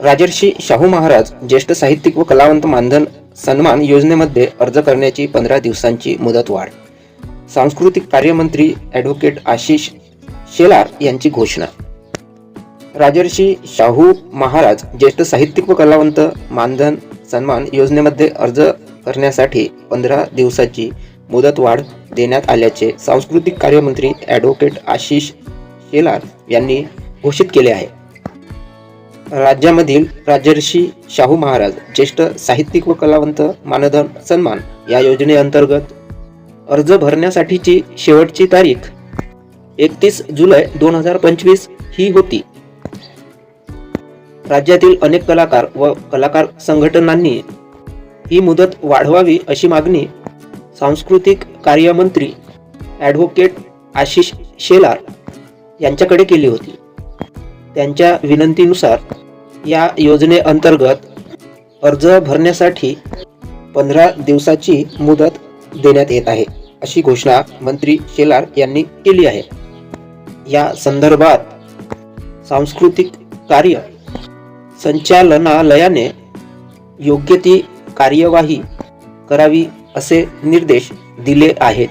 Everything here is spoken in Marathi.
राजर्षी शाहू महाराज ज्येष्ठ साहित्यिक व कलावंत मानधन सन्मान योजनेमध्ये अर्ज करण्याची पंधरा दिवसांची मुदतवाढ सांस्कृतिक कार्यमंत्री ॲडव्होकेट आशिष शेलार यांची घोषणा. राजर्षी शाहू महाराज ज्येष्ठ साहित्यिक व कलावंत मानधन सन्मान योजनेमध्ये अर्ज करण्यासाठी पंधरा दिवसाची मुदतवाढ देण्यात आल्याचे सांस्कृतिक कार्यमंत्री ॲडव्होकेट आशिष शेलार यांनी घोषित केले आहे. राज्यामधील राजर्षी शाहू महाराज ज्येष्ठ साहित्यिक व कलावंत मानधन सन्मान या योजनेअंतर्गत अर्ज भरण्यासाठीची शेवटची तारीख एकतीस जुलै दोन हजार पंचवीस ही होती. राज्यातील अनेक कलाकार व कलाकार संघटनांनी ही मुदत वाढवावी अशी मागणी सांस्कृतिक कार्यमंत्री ॲडव्होकेट आशिष शेलार यांच्याकडे केली होती. त्यांच्या विनंतीनुसार या योजनेअंतर्गत अर्ज भरण्यासाठी पंधरा दिवसाची मुदत देण्यात येत आहे अशी घोषणा मंत्री शेलार यांनी केली आहे. या संदर्भात सांस्कृतिक कार्य संचालनालयाने योग्य ती कार्यवाही करावी असे निर्देश दिले आहेत.